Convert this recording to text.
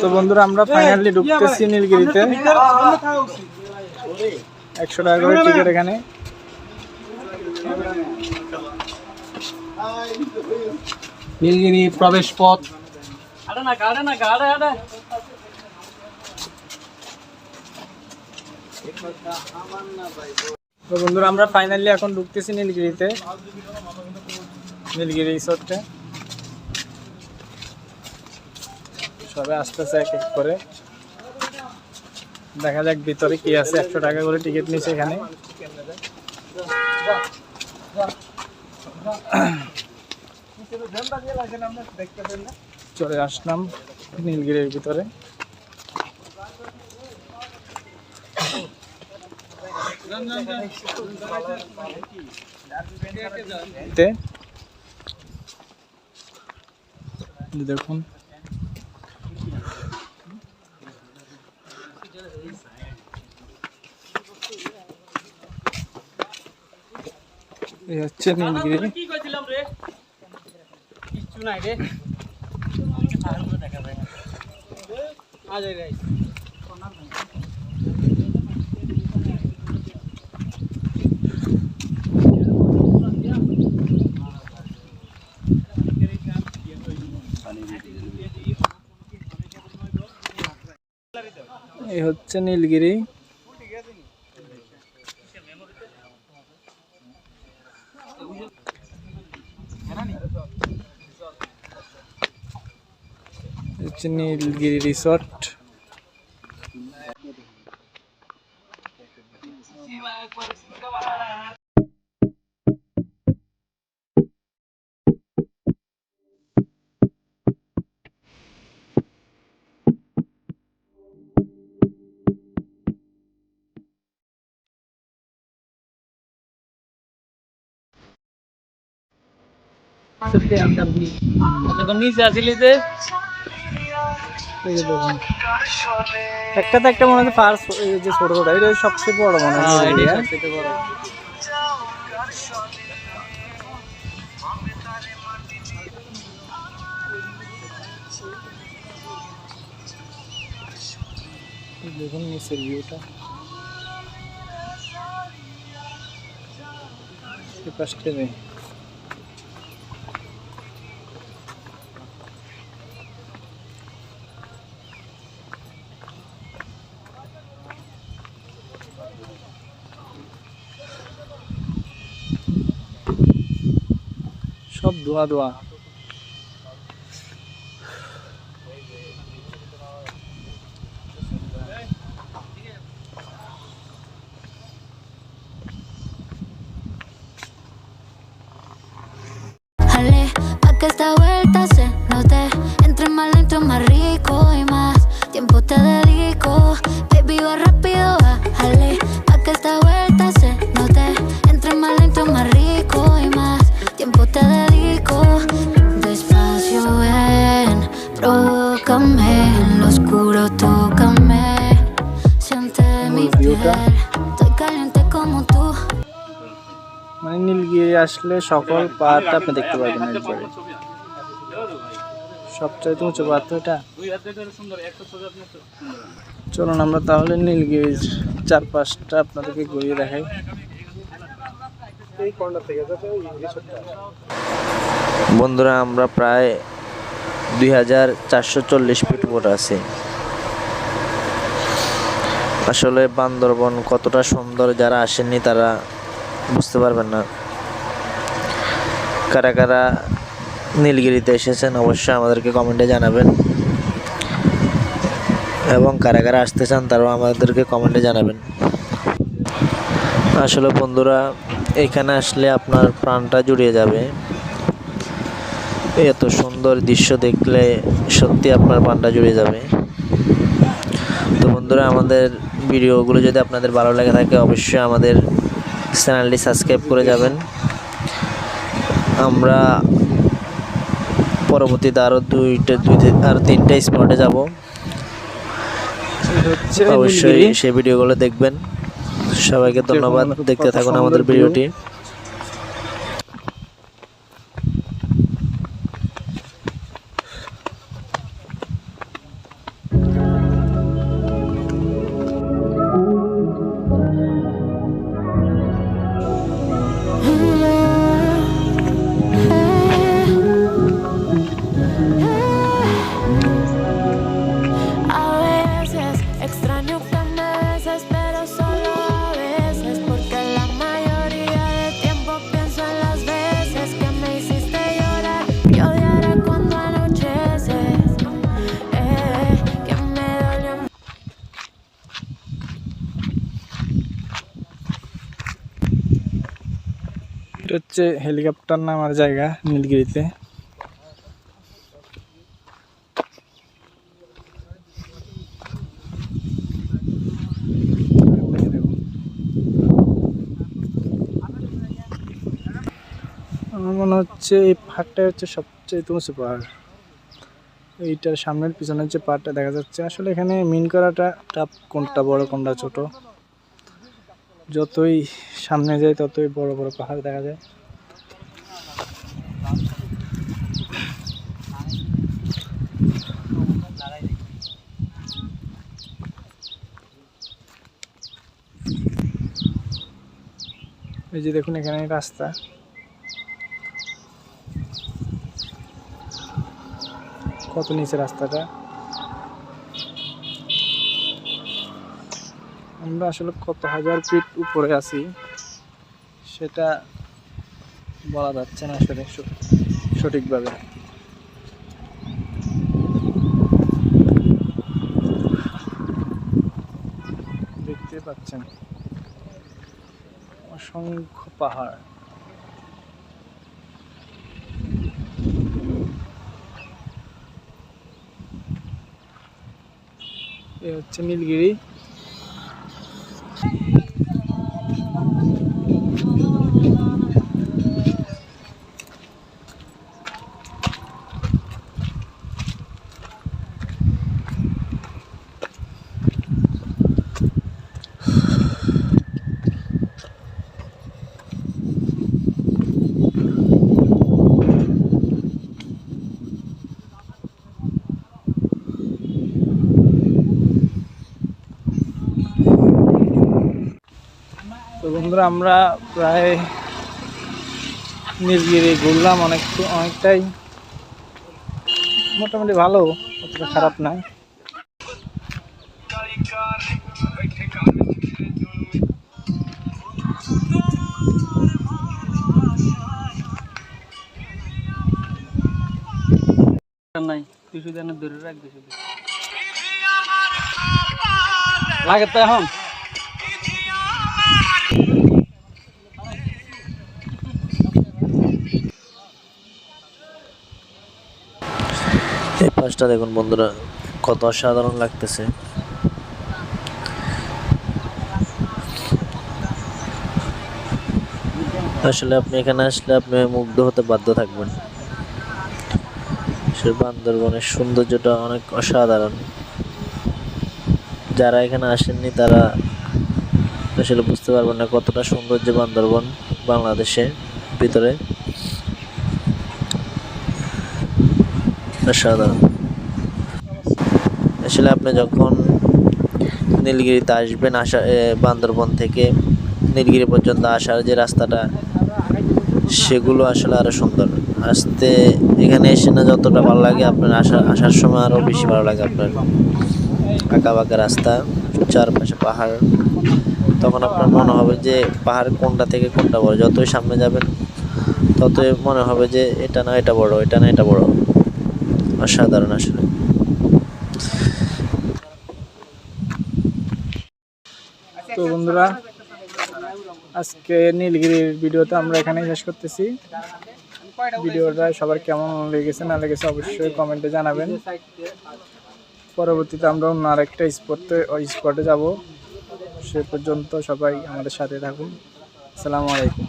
তো বন্ধুরা আমরা ফাইনালি ঢুকতেছি নীলগিরিতে। একশো টাকা করে টিকিট এখানে। নীলগিরি প্রবেশ পথ। তো বন্ধুরা আমরা ফাইনালি এখন ঢুকতেছি নীলগিরিতে। নীলগিরি রিসোর্টে সবাই আসতেছে এক এক করে। দেখা যাক ভিতরে কি আছে। একশো টাকা করে টিকিট নিচ্ছে এখানে। চলে আসলাম নীলগিরির ভিতরে। দেখুন। এই হচ্ছে নীলগিরি এই হচ্ছে নীলগিরি হচ্ছে নীলগিরি রিসর্ট। নিচে আসিলি যে। এই যে দেখুন। একটা তো একটা মনে হচ্ছে ফার্স্ট যে ছোট ছোট এটা সবচেয়ে বড় মনে হয়। হ্যাঁ? দেখুন নিচের ভিউটা এই পাশটা নেই সব ধোয়া ধোয়া আসলে সকল পাহাড়টা আপনি দেখতে পাবেন একবারে সবচাইতে উঁচু পাহাড় এটা? চলুন আমরা তাহলে নীলগিরির চারপাশটা আপনাদেরকে ঘুরিয়ে দেখাই। বন্ধুরা, আমরা প্রায় দুই হাজার চারশো চল্লিশ ফিট উপরে আছি। আসলে বান্দরবন কতটা সুন্দর যারা আসেননি তারা বুঝতে পারবেন না। কারা কারা নীলগিরিতে এসেছেন অবশ্যই আমাদেরকে কমেন্টে জানাবেন। এবং কারা কারা আসতে চান তারাও আমাদেরকে কমেন্টে জানাবেন। আসলে বন্ধুরা, এখানে আসলে আপনার প্রাণটা জুড়িয়ে যাবে। এত সুন্দর দৃশ্য দেখলে সত্যি আপনার প্রাণটা জুড়িয়ে যাবে। তো বন্ধুরা, আমাদের ভিডিওগুলো যদি আপনাদের ভালো লেগে থাকে, অবশ্যই আমাদের চ্যানেলটি সাবস্ক্রাইব করে যাবেন। আমরা পরবর্তীতে আরও দুইটা দুই আর তিনটা স্পটে যাব। অবশ্যই। সেই ভিডিওগুলো দেখবেন। সবাইকে ধন্যবাদ। দেখতে থাকুন আমাদের ভিডিওটি এটা হচ্ছে হেলিকপ্টার নামার জায়গা নীলগিরিতে। আমার মনে হচ্ছে এই পাহাড়টাই হচ্ছে সবচেয়ে উঁচু পাহাড়। এইটার সামনের পিছনের যে পাহাড়টা দেখা যাচ্ছে, আসলে এখানে মিন করাটা কোনটা বড়, কোনটা ছোট। যতই সামনে যায়, ততই বড় বড় পাহাড় দেখা যায়। এই যে দেখুন, এখানে রাস্তা। কত নিচে রাস্তাটা? আমরা আসলে কত হাজার ফিট উপরে আছি, সেটা বলা যাচ্ছে না আসলে সঠিকভাবে। দেখতে পাচ্ছেন, অসংখ্য পাহাড়। এ হচ্ছে নীলগিরি। Thank you. আমরা প্রায় নীলগিরি ঘুরলাম অনেক অনেকটাই। মোটামুটি ভালো অতটা খারাপ না নাই তুই শুধু এনে ধরে রাখবি শুধু। লাগে তো এখন। পাশটা দেখুন বন্ধুরা, কত অসাধারণ লাগতেছে। আসলে আপনি এখানে আসলে আপনি মুগ্ধ হতে বাধ্য থাকবেন। বান্দরবনের সৌন্দর্যটা অনেক অসাধারণ। যারা এখানে আসেননি তারা আসলে বুঝতে পারবেন না কতটা সৌন্দর্য বান্দরবন বাংলাদেশে ভিতরে। অসাধারণ। আসলে আপনি যখন নীলগিরিতে আসবেন, আসা বান্দরবন থেকে নীলগিরি পর্যন্ত আসার যে রাস্তাটা, সেগুলো আসলে আরও সুন্দর। আসতে, এখানে এসে না যতটা ভালো লাগে আপনার আসা, আসার সময় আরও বেশি ভালো লাগে আপনার। আঁকা বাঁকা রাস্তা, চারপাশে পাহাড়। তখন আপনার মনে হবে যে পাহাড় কোনটা থেকে কোনটা বড়। যতই সামনে যাবেন, ততই মনে হবে যে এটা না এটা বড়, এটা না এটা বড়। অসাধারণ আসলে। তো বন্ধুরা, আজকে নীলগিরির ভিডিওটা আমরা এখানেই শেষ করতেছি। ভিডিওটা সবার কেমন লেগেছে, না লেগেছে অবশ্যই কমেন্টে জানাবেন। পরবর্তীতে আমরা অন্য আরেকটা স্পটে, ওই স্পটে যাব। সে পর্যন্ত সবাই আমাদের সাথে থাকুন। আসসালামু আলাইকুম।